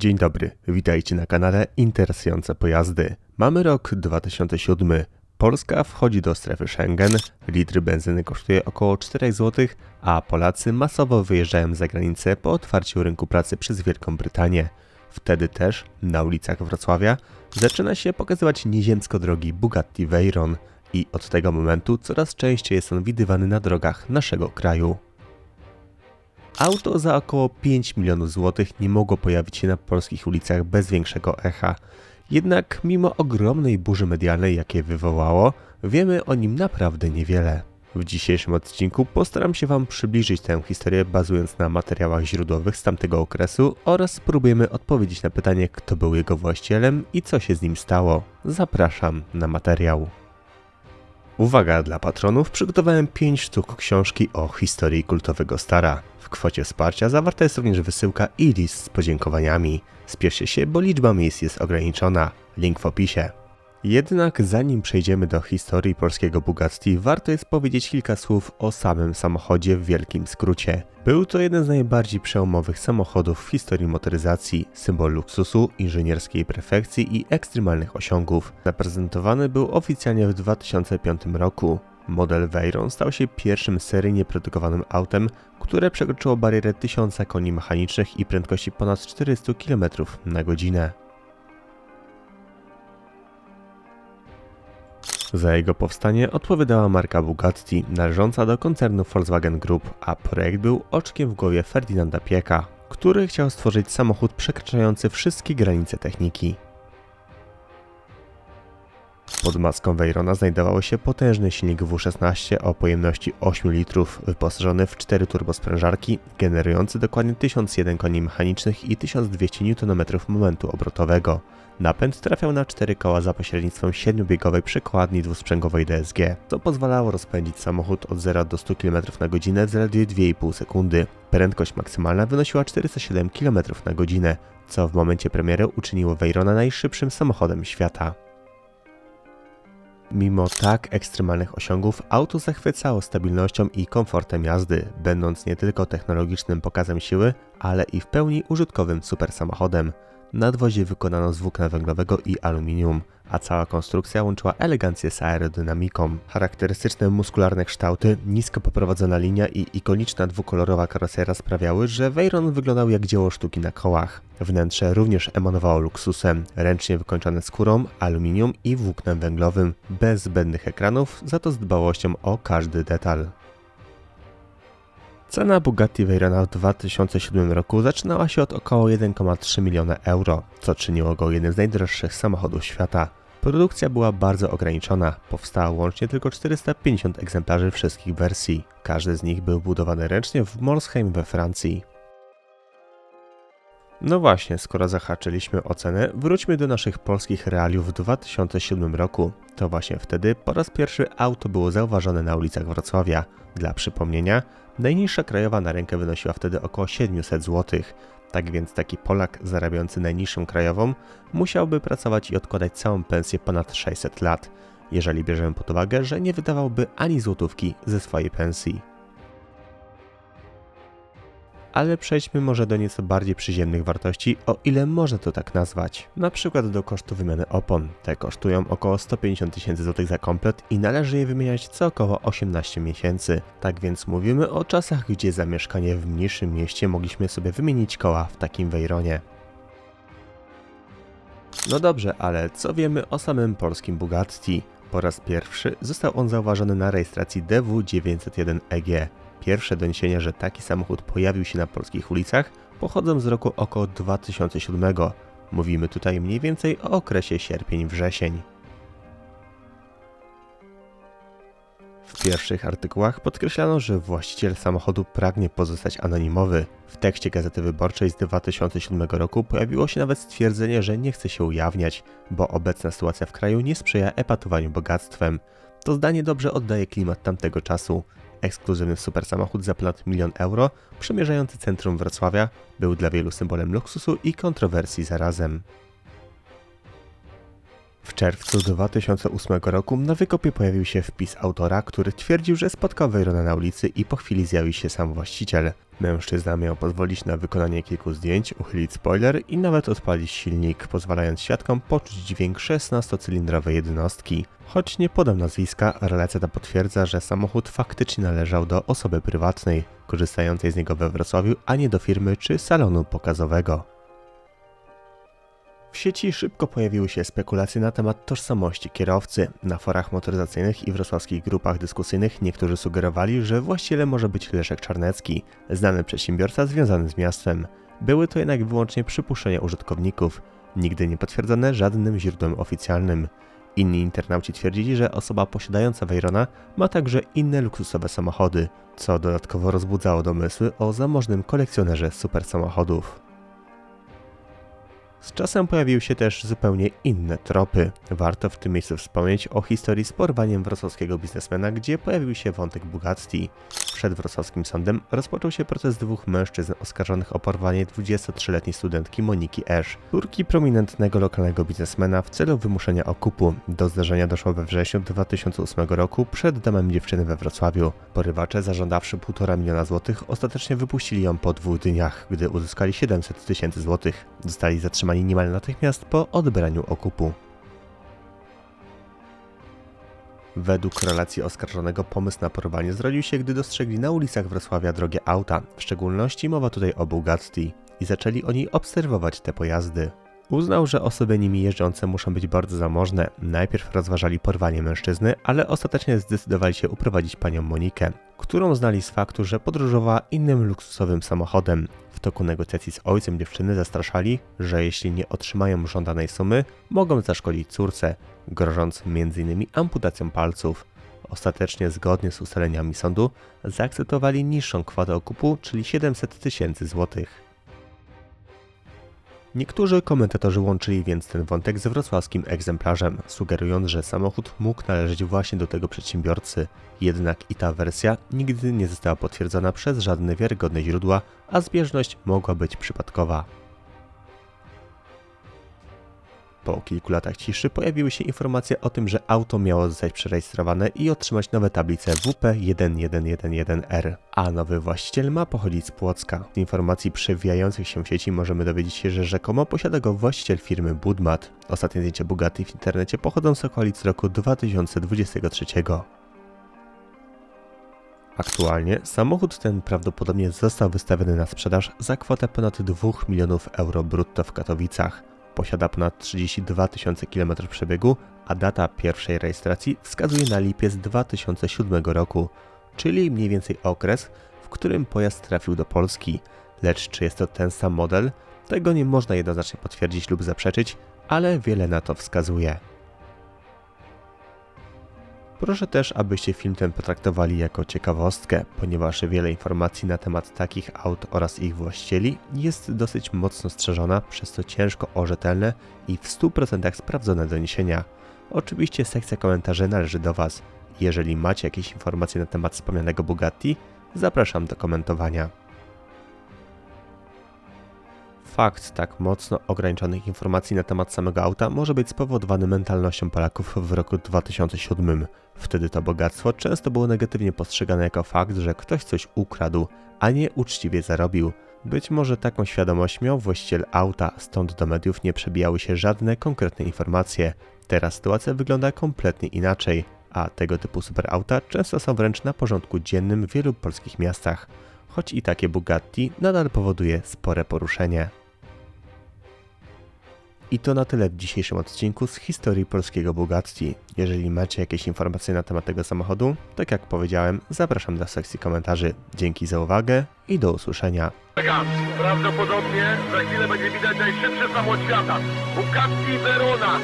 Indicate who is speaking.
Speaker 1: Dzień dobry, witajcie na kanale Interesujące Pojazdy. Mamy rok 2007. Polska wchodzi do strefy Schengen, litr benzyny kosztuje około 4 zł, a Polacy masowo wyjeżdżają za granicę po otwarciu rynku pracy przez Wielką Brytanię. Wtedy też na ulicach Wrocławia zaczyna się pokazywać nieziemsko drogi Bugatti Veyron i od tego momentu coraz częściej jest on widywany na drogach naszego kraju. Auto za około 5 milionów złotych nie mogło pojawić się na polskich ulicach bez większego echa. Jednak mimo ogromnej burzy medialnej, jakie wywołało, wiemy o nim naprawdę niewiele. W dzisiejszym odcinku postaram się Wam przybliżyć tę historię bazując na materiałach źródłowych z tamtego okresu oraz spróbujemy odpowiedzieć na pytanie, kto był jego właścicielem i co się z nim stało. Zapraszam na materiał. Uwaga dla patronów, przygotowałem 5 sztuk książki o historii kultowego Stara. W kwocie wsparcia zawarta jest również wysyłka i list z podziękowaniami. Spieszcie się, bo liczba miejsc jest ograniczona. Link w opisie. Jednak zanim przejdziemy do historii polskiego Bugatti, warto jest powiedzieć kilka słów o samym samochodzie w wielkim skrócie. Był to jeden z najbardziej przełomowych samochodów w historii motoryzacji, symbol luksusu, inżynierskiej perfekcji i ekstremalnych osiągów. Zaprezentowany był oficjalnie w 2005 roku. Model Veyron stał się pierwszym seryjnie produkowanym autem, które przekroczyło barierę 1000 koni mechanicznych i prędkości ponad 400 km na godzinę. Za jego powstanie odpowiadała marka Bugatti, należąca do koncernu Volkswagen Group, a projekt był oczkiem w głowie Ferdynanda Pieka, który chciał stworzyć samochód przekraczający wszystkie granice techniki. Pod maską Veyrona znajdował się potężny silnik W16 o pojemności 8 litrów, wyposażony w 4 turbosprężarki, generujący dokładnie 1001 koni mechanicznych i 1200 Nm momentu obrotowego. Napęd trafiał na 4 koła za pośrednictwem 7-biegowej przekładni dwusprzęgowej DSG, co pozwalało rozpędzić samochód od 0 do 100 km na godzinę w zaledwie 2,5 sekundy. Prędkość maksymalna wynosiła 407 km na godzinę, co w momencie premiery uczyniło Veyrona najszybszym samochodem świata. Mimo tak ekstremalnych osiągów, auto zachwycało stabilnością i komfortem jazdy, będąc nie tylko technologicznym pokazem siły, ale i w pełni użytkowym supersamochodem. Nadwozie wykonano z włókna węglowego i aluminium, a cała konstrukcja łączyła elegancję z aerodynamiką. Charakterystyczne muskularne kształty, nisko poprowadzona linia i ikoniczna dwukolorowa karoseria sprawiały, że Veyron wyglądał jak dzieło sztuki na kołach. Wnętrze również emanowało luksusem, ręcznie wykończone skórą, aluminium i włóknem węglowym, bez zbędnych ekranów, za to z dbałością o każdy detal. Cena Bugatti Veyrona w 2007 roku zaczynała się od około 1,3 miliona euro, co czyniło go jednym z najdroższych samochodów świata. Produkcja była bardzo ograniczona, powstało łącznie tylko 450 egzemplarzy wszystkich wersji. Każdy z nich był budowany ręcznie w Molsheim we Francji. No właśnie, skoro zahaczyliśmy o cenę, wróćmy do naszych polskich realiów w 2007 roku. To właśnie wtedy po raz pierwszy auto było zauważone na ulicach Wrocławia. Dla przypomnienia, najniższa krajowa na rękę wynosiła wtedy około 700 zł. Tak więc taki Polak zarabiający najniższą krajową musiałby pracować i odkładać całą pensję ponad 600 lat, jeżeli bierzemy pod uwagę, że nie wydawałby ani złotówki ze swojej pensji. Ale przejdźmy może do nieco bardziej przyziemnych wartości, o ile można to tak nazwać. Na przykład do kosztu wymiany opon. Te kosztują około 150 tysięcy złotych za komplet i należy je wymieniać co około 18 miesięcy. Tak więc mówimy o czasach, gdzie za mieszkanie w mniejszym mieście mogliśmy sobie wymienić koła w takim Veyronie. No dobrze, ale co wiemy o samym polskim Bugatti? Po raz pierwszy został on zauważony na rejestracji DW901EG. Pierwsze doniesienia, że taki samochód pojawił się na polskich ulicach, pochodzą z roku około 2007. Mówimy tutaj mniej więcej o okresie sierpień-wrzesień. W pierwszych artykułach podkreślano, że właściciel samochodu pragnie pozostać anonimowy. W tekście Gazety Wyborczej z 2007 roku pojawiło się nawet stwierdzenie, że nie chce się ujawniać, bo obecna sytuacja w kraju nie sprzyja epatowaniu bogactwem. To zdanie dobrze oddaje klimat tamtego czasu. Ekskluzywny super samochód za ponad milion euro, przemierzający centrum Wrocławia, był dla wielu symbolem luksusu i kontrowersji zarazem. W czerwcu 2008 roku na wykopie pojawił się wpis autora, który twierdził, że spotkał Weyrona na ulicy i po chwili zjawił się sam właściciel. Mężczyzna miał pozwolić na wykonanie kilku zdjęć, uchylić spoiler i nawet odpalić silnik, pozwalając świadkom poczuć dźwięk 16-cylindrowej jednostki. Choć nie podał nazwiska, relacja ta potwierdza, że samochód faktycznie należał do osoby prywatnej, korzystającej z niego we Wrocławiu, a nie do firmy czy salonu pokazowego. W sieci szybko pojawiły się spekulacje na temat tożsamości kierowcy. Na forach motoryzacyjnych i wrocławskich grupach dyskusyjnych niektórzy sugerowali, że właścicielem może być Leszek Czarnecki, znany przedsiębiorca związany z miastem. Były to jednak wyłącznie przypuszczenia użytkowników, nigdy nie potwierdzone żadnym źródłem oficjalnym. Inni internauci twierdzili, że osoba posiadająca Veyrona ma także inne luksusowe samochody, co dodatkowo rozbudzało domysły o zamożnym kolekcjonerze supersamochodów. Z czasem pojawiły się też zupełnie inne tropy. Warto w tym miejscu wspomnieć o historii z porwaniem wrocławskiego biznesmena, gdzie pojawił się wątek Bugatti. Przed wrocławskim sądem rozpoczął się proces dwóch mężczyzn oskarżonych o porwanie 23-letniej studentki Moniki Esz, córki prominentnego lokalnego biznesmena w celu wymuszenia okupu. Do zdarzenia doszło we wrześniu 2008 roku przed domem dziewczyny we Wrocławiu. Porywacze, zażądawszy 1,5 miliona złotych, ostatecznie wypuścili ją po dwóch dniach, gdy uzyskali 700 tysięcy złotych. Zostali zatrzymani niemal natychmiast po odebraniu okupu. Według relacji oskarżonego pomysł na porwanie zrodził się, gdy dostrzegli na ulicach Wrocławia drogie auta, w szczególności mowa tutaj o Bugatti, i zaczęli oni obserwować te pojazdy. Uznał, że osoby nimi jeżdżące muszą być bardzo zamożne. Najpierw rozważali porwanie mężczyzny, ale ostatecznie zdecydowali się uprowadzić panią Monikę, którą znali z faktu, że podróżowała innym luksusowym samochodem. W toku negocjacji z ojcem dziewczyny zastraszali, że jeśli nie otrzymają żądanej sumy, mogą zaszkodzić córce, grożąc m.in. amputacją palców. Ostatecznie, zgodnie z ustaleniami sądu, zaakceptowali niższą kwotę okupu, czyli 700 tysięcy złotych. Niektórzy komentatorzy łączyli więc ten wątek z wrocławskim egzemplarzem, sugerując, że samochód mógł należeć właśnie do tego przedsiębiorcy. Jednak i ta wersja nigdy nie została potwierdzona przez żadne wiarygodne źródła, a zbieżność mogła być przypadkowa. Po kilku latach ciszy pojawiły się informacje o tym, że auto miało zostać przerejestrowane i otrzymać nowe tablice WP1111R, a nowy właściciel ma pochodzić z Płocka. Z informacji przewijających się w sieci możemy dowiedzieć się, że rzekomo posiada go właściciel firmy Budmat. Ostatnie zdjęcia Bugatti w internecie pochodzą z okolic roku 2023. Aktualnie samochód ten prawdopodobnie został wystawiony na sprzedaż za kwotę ponad 2 milionów euro brutto w Katowicach. Posiada ponad 32 tysiące km przebiegu, a data pierwszej rejestracji wskazuje na lipiec 2007 roku, czyli mniej więcej okres, w którym pojazd trafił do Polski. Lecz czy jest to ten sam model? Tego nie można jednoznacznie potwierdzić lub zaprzeczyć, ale wiele na to wskazuje. Proszę też, abyście film ten potraktowali jako ciekawostkę, ponieważ wiele informacji na temat takich aut oraz ich właścicieli jest dosyć mocno strzeżona, przez co ciężko o rzetelne i w 100% sprawdzone doniesienia. Oczywiście sekcja komentarzy należy do Was. Jeżeli macie jakieś informacje na temat wspomnianego Bugatti, zapraszam do komentowania. Fakt tak mocno ograniczonych informacji na temat samego auta może być spowodowany mentalnością Polaków w roku 2007. Wtedy to bogactwo często było negatywnie postrzegane jako fakt, że ktoś coś ukradł, a nie uczciwie zarobił. Być może taką świadomość miał właściciel auta, stąd do mediów nie przebijały się żadne konkretne informacje. Teraz sytuacja wygląda kompletnie inaczej, a tego typu superauta często są wręcz na porządku dziennym w wielu polskich miastach, choć i takie Bugatti nadal powoduje spore poruszenie. I to na tyle w dzisiejszym odcinku z historii polskiego Bugatti. Jeżeli macie jakieś informacje na temat tego samochodu, tak jak powiedziałem, zapraszam do sekcji komentarzy. Dzięki za uwagę i do usłyszenia.
Speaker 2: Prawdopodobnie za chwilę będzie widać najszybszy samochód świata. Bugatti Verona.